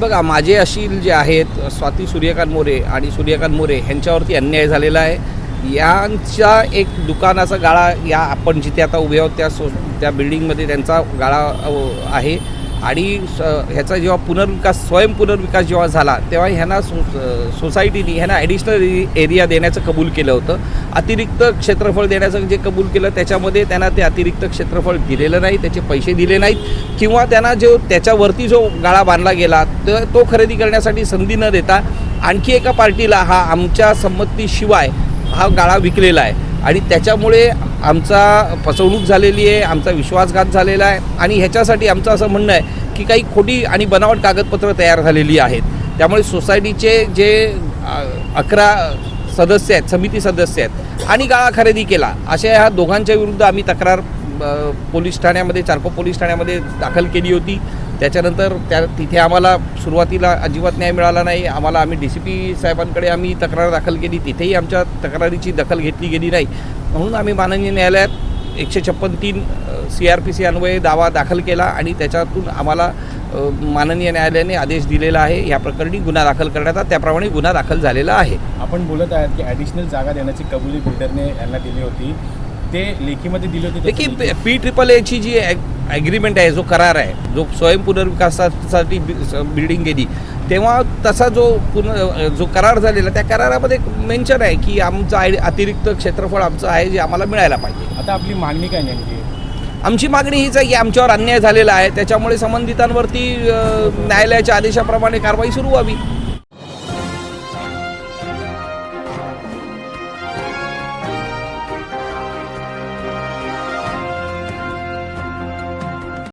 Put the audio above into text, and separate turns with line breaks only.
बघा माझे अशील जे आहेत स्वाती सूर्यकांत मोरे आणि सूर्यकांत मोरे ह्यांच्यावरती अन्याय झालेला आहे. यांच्या एक दुकानाचा गाळा या आपण जिथे आता उभे आहोत त्या सो त्या बिल्डिंगमध्ये त्यांचा गाळा आहे. आणि स ह्याचा जेव्हा पुनर्विकास स्वयं पुनर्विकास जेव्हा झाला तेव्हा ह्यांना सो सोसायटीने ह्यांना ॲडिशनल एरिया देण्याचं कबूल केलं होतं. अतिरिक्त क्षेत्रफळ देण्याचं जे कबूल केलं त्याच्यामध्ये त्यांना ते अतिरिक्त क्षेत्रफळ दिलेलं नाही त्याचे पैसे दिले नाहीत. किंवा त्यांना जो त्याच्यावरती जो गाळा बांधला गेला तर तो खरेदी करण्यासाठी संधी न देता आणखी एका पार्टीला हा आमच्या संमतीशिवाय हा गाळा विकलेला आहे. आणि त्याच्यामुळे आमचा फसवणूक झालेली आहे आमचा विश्वासघात झालेला आहे आणि ह्याच्यासाठी आमचं असं म्हणणं आहे की काही खोटी आणि बनावट कागदपत्रं तयार झालेली आहेत. त्यामुळे सोसायटीचे जे अकरा सदस्य आहेत समिती सदस्य आहेत आणि गाळा खरेदी केला अशा ह्या दोघांच्या विरुद्ध आम्ही तक्रार पोलीस ठाण्यामध्ये चारको पोलीस ठाण्यामध्ये दाखल केली होती. त्याच्यानंतर त्या तिथे आम्हाला सुरुवातीला अजिबात न्याय मिळाला नाही. आम्हाला आम्ही डी सी पी साहेबांकडे आम्ही तक्रार दाखल केली. तिथेही आमच्या तक्रारीची दखल घेतली गेली नाही. म्हणून आम्ही माननीय न्यायालयात एकशे छप्पन तीन सी आर पी सी अन्वये दावा दाखल केला आणि त्याच्यातून आम्हाला माननीय न्यायालयाने आदेश दिलेला आहे. या प्रकरणी गुन्हा दाखल करण्याचा त्याप्रमाणे गुन्हा दाखल झालेला आहे.
आपण बोलत आहात की ॲडिशनल जागा देण्याची कबुली बिल्डरने यांना दिली होती. ते लेखीमध्ये दिली होती
देखील पी ट्रिपल एची जी ॲग्रीमेंट आहे जो करार आहे जो स्वयं पुनर्विकासासाठी बिल्डिंग गेली तेव्हा तसा जो पुन जो करार झालेला त्या करारामध्ये मेन्शन आहे की आमचं आय- अतिरिक्त क्षेत्रफळ आमचं आहे जे आम्हाला मिळायला पाहिजे.
आता आपली मागणी काय नेमकी?
आमची मागणी हीच आहे की आमच्यावर अन्याय झालेला आहे त्याच्यामुळे संबंधितांवरती न्यायालयाच्या आदेशाप्रमाणे कारवाई सुरू व्हावी.